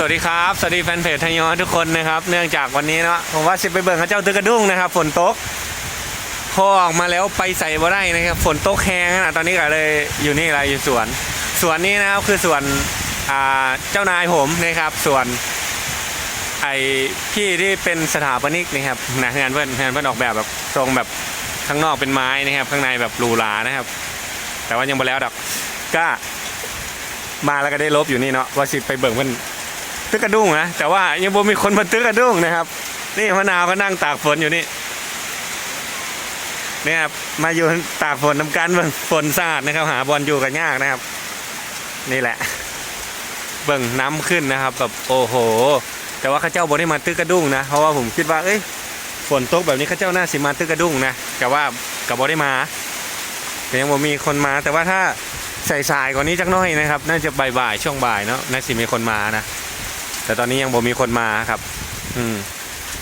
สวัสดีครับ สวัสดีแฟนเพจทยอยทุกคนนะครับ เนื่องจากวันนี้เนาะผมว่าสิไปเบิ่งเขาเจ้าตึกกระดุ้งนะครับ ฝนตกพอออกมาแล้วไปใส่บ่ได้นะครับ ฝนตกแห้งนะตอนนี้ก็เลยอยู่นี่อะไรอยู่สวน สวนนี้นะครับคือสวนอ่าเจ้านายผมนะครับ ส่วนไอพี่ที่เป็นสถาปนิกนะครับนะงานเพื่อนงานเพื่อนออกแบบแบบทรงแบบข้างนอกเป็นไม้นะครับ ข้างในแบบหรูหรานะครับ แต่ว่ายังบ่แล้วดอกก็มาแล้วก็ได้ลบอยู่นี่เนาะว่าสิไปเบิ่งมัน ตึกกระดุ้งนะแต่ว่ายังบ่มีคนมาตึกกระดุ้งนะครับ นี่มะนาวก็นั่งตากฝนอยู่นี่เนี่ยครับมาอยู่ตากฝนทำการเบิ่งฝนสะอาดนะครับ หาบอลอยู่กันยากนะครับ นี่แหละ เบิ่งน้ำขึ้นนะครับแบบโอ้โห แต่ว่าข้าเจ้าบ่ได้มาตึกกระดุ้งนะเพราะว่าผมคิดว่าเอ้ยฝนตกแบบนี้ข้าเจ้าน่าสิมาตึกกระดุ้งนะแต่ว่ากับบ่ได้มาแต่ยังบ่มีคนมา แต่ว่าถ้าใส่สายๆกว่านี้จักน้อยนะครับ น่าจะบ่ายๆช่วงบ่ายเนาะน่าสิมีคนมานะ แต่ตอนนี้ยังบ่มีคนมาครับ อืม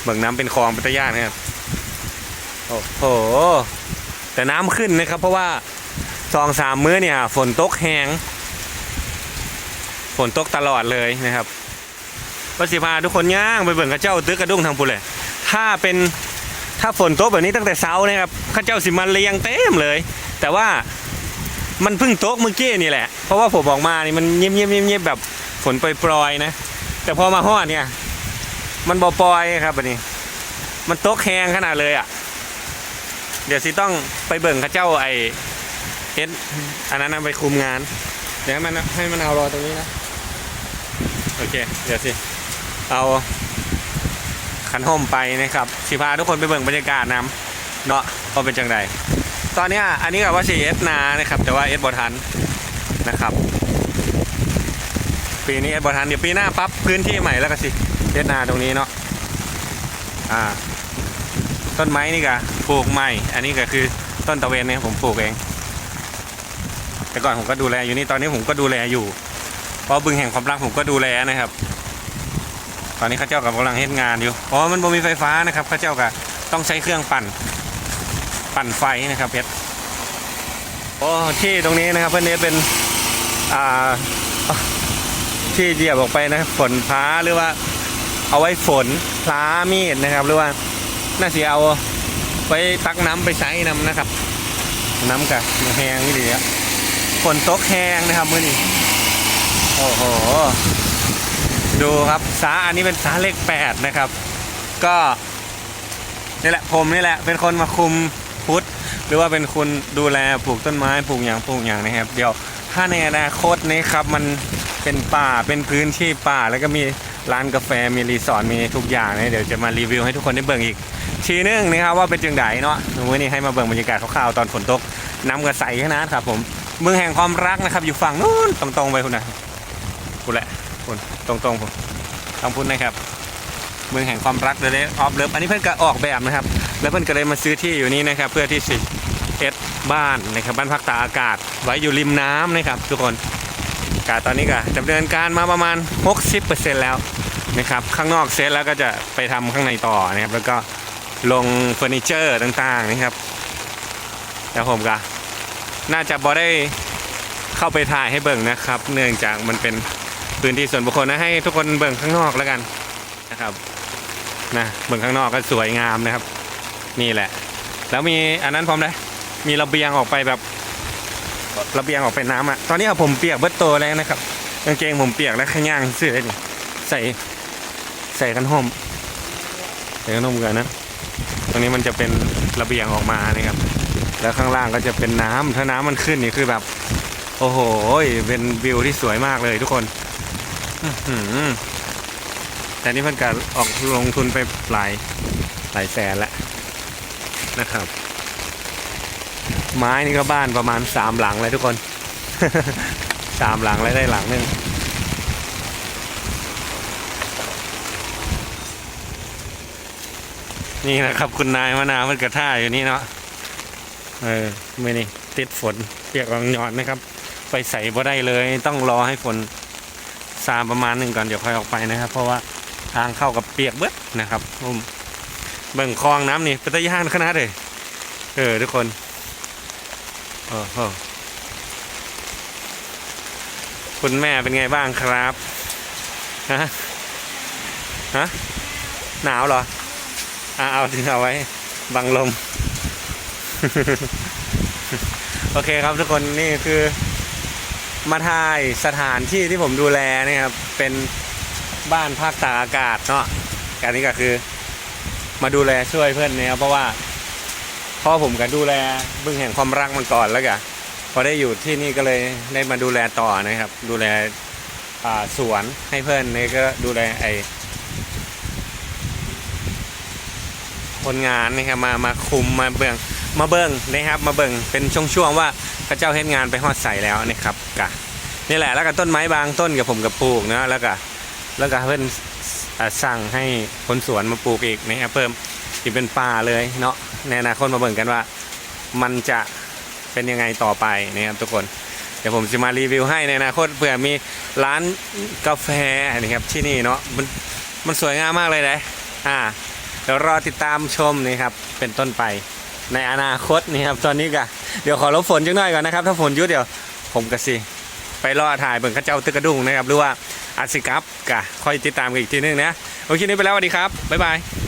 เบิ่งน้ำเป็นคลองเป็นตะย่านนะครับโอ้โหแต่น้ำขึ้นนะครับ เพราะว่าสองสามมื้อเนี่ย ฝนตกแห้งฝนตกตลอดเลยนะครับประสิพาทุกคนย่างไปเบิ่งข้าเจ้าตึกกระดุ้งทางปุเลยถ้าเป็นถ้าฝนตกแบบนี้ตั้งแต่เช้านะครับข้าเจ้าสิมาเรียงเต็มเลย แต่ว่ามันเพิ่งตกเมื่อกี้นี่แหละ เพราะว่าผมออกมานี่มันเงียบเงียบเงียบๆแบบฝนปล่อยๆนะ แต่พอมาฮอเนี่ย มันบอปล่อยครับอันนี้ มันตกแหงขนาดเลยอะ เดี๋ยวสิต้องไปเบิ่งข้าเจ้าไอเฮ็ดอันนั้นนะไปคุมงาน เดี๋ยวให้มันให้มันเอารอตรงนี้นะโอเค เดี๋ยวสิ เอาขันห่มไปนะครับสิพาทุกคนไปเบิ่งบรรยากาศน้ำเนาะว่าเป็นจังไดตอนนี้อันนี้กับว่าสีเอสนานะครับ แต่ว่าเอสบอทันนะครับ ปีนี้เอสบอทันเดี๋ยวปีหน้าปั๊บพื้นที่ใหม่แล้วก็สิเอสนาตรงนี้เนาะอ่า ต้นไม้นี่ก็ปลูกใหม่ อันนี้ก็คือต้นตะเวนเนี่ยผมปลูกเอง แต่ก่อนผมก็ดูแลอยู่นี่ตอนนี้ผมก็ดูแลอยู่ เพราะบึงแห่งความรักผมก็ดูแลนะครับ ตอนนี้ข้าเจ้ากับกำลังเฮ็ดงานอยู่เพราะมันบ่มีไฟฟ้านะครับข้าเจ้าก็ต้องใช้เครื่องปั่น ปั่นไฟนะครับเพชรโอ้ที่ตรงนี้นะครับเพื่อนเนเป็นอ่า ที่เหยียบออกไปนะครับฝนพ้าหรือว่า เอาไว้ฝนพลามีดนะครับ หรือว่าน่าจะเอาไว้ตักน้ำไปใช้น้ำนะครับ น้ำกะแห้งนี่ดีอะฝนตกแห้งนะครับเมื่อนี้โอ้โหดูครับสาอันนี้เป็นสาเลขแปดนะครับ ก็นี่แหละผมนี่แหละเป็นคนมาคุมพุทธหรือว่าเป็นคนดูแลปลูกต้นไม้ปลูกอย่างปลูกอย่างนะครับ เดี๋ยวถ้าในอนาคตนี้ครับมัน เป็นป่าเป็นพื้นที่ป่าแล้วก็มีร้านกาแฟมีรีสอร์ทมีทุกอย่างนะเดี๋ยวจะมารีวิวให้ทุกคนได้เบิ่งอีก ทีนึงนะครับว่าเป็นจังไดเนาะวันนี้ให้มาเบิ่งบรรยากาศคร่าวๆตอนฝนตกน้ำกระใสขนาดครับผมเมืองแห่งความรักนะครับ อยู่ฝั่งนู้นตรงๆไปคุณนะคุณแหละคุณตรงๆผมต้องพูดนะครับ เมืองแห่งความรักเลยออฟเลิฟอันนี้เพื่อนก็ออกแบบนะครับ แล้วเพื่อนก็เลยมาซื้อที่อยู่นี่นะครับ เพื่อที่สิเอ็ดบ้านนะครับบ้านพักตากอากาศไว้อยู่ริมน้ำนะครับ ทุกคน กาตอนนี้ก็ดำเนินการมาประมาณ 60%แล้วนะครับข้างนอกเสร็จแล้วก็จะไปทำข้างในต่อนะครับ แล้วก็ลงเฟอร์นิเจอร์ต่างๆนะครับแล้วผมก็น่าจะบอได้เข้าไปถ่ายให้เบิ่งนะครับ เนื่องจากมันเป็นพื้นที่ส่วนบุคคลนะให้ทุกคนเบิ่งข้างนอกแล้วกันนะครับนะเบิ่งข้างนอกก็สวยงามนะครับ นี่แหละ แล้วมีอันนั้นพร้อมได้มีระเบียงออกไปแบบ ระเบียงออกไปน้ำอะตอนนี้ผมเปียกเบิดโตแล้วนะครับกางเกงผมเปียกแล้วข้างย่างเสื้อนี่ใส่ใส่กันห่มใส่กันห่มกันนะตรงนี้มันจะเป็นระเบียงออกมานะครับ แล้วข้างล่างก็จะเป็นน้ำถ้าน้ำมันขึ้นนี่คือแบบ โอ้โหเป็นวิวที่สวยมากเลยทุกคนแต่นี่เพิ่นก็ออกลงทุนไปหลายหลายแสนแล้วนะครับ ไม้นี่ก็บ้านประมาณสามหลังเลยทุกคนสามหลังเลยได้หลังหนึ่งนี่นะครับ คุณนายมะนาวมันกระท่าอยู่นี่เนาะเออไม่นี่ติดฝนเปียกรังยอดนะครับ ไปใส่บ่ได้เลย ต้องรอให้ฝนซาประมาณหนึ่งก่อนเดี๋ยวค่อยออกไปนะครับ เพราะว่าทางเข้ากับเปียกเบิดนะครับผมเบิ่งคลองน้ำนี่เป็นตะย่านขนาดเลยเออทุกคน โอ้โหคุณแม่เป็นไงบ้างครับ ฮะ ฮะ หนาวเหรออะเอาถึงเอาไว้ บังลม โอเคครับทุกคนนี่คือ มาถ่ายสถานที่ที่ผมดูแลนี่ครับ เป็นบ้านภาคตากอากาศเนาะการนี้ก็คือ มาดูแลช่วยเพื่อนเนี่ยครับเพราะว่า พ่อผมก็ดูแลบึงแห่งความรักมันก่อนแล้วก็พอได้อยู่ที่นี่ก็เลยได้มาดูแลต่อนะครับ ดูแลสวนให้เพื่อนนี่ก็ดูแลไอคนงานนะครับมามาคุมมาเบิ่งมาเบิงนะครับ มาเบิงเป็นช่วงๆว่าพระเจ้าเฮ็ดงานไปฮอดใส่แล้วนะครับกะนี่แหละแล้วก็ต้นไม้บางต้นกับผมกับปลูกนะแล้วก็แล้วก็เพื่อนสั่งให้คนสวนมาปลูกอีกนะครับเพิ่มที่เป็นป่าเลยเนาะ ในอนาคตมาเบิ่งกันว่า มันจะเป็นยังไงต่อไปนะครับทุกคน เดี๋ยวผมจะมารีวิวให้ในอนาคตเผื่อมีร้านกาแฟนะครับที่นี่เนาะมันมันสวยงามมากเลยนะอ่าเดี๋ยวรอติดตามชมนี่ครับเป็นต้นไปในอนาคตนี่ครับตอนนี้ก็เดี๋ยวขอลบฝนจังหน่อยก่อนนะครับ ถ้าฝนยุดเดี๋ยวผมกะสิ ไปรอถ่ายเบิ่งข้าเจ้าตึกกระดุงนะครับหรือว่าอาซิกับกะค่อยติดตามกันอีกทีนึงนะ โอเคนี้ไปแล้วสวัสดีครับ บ๊ายบาย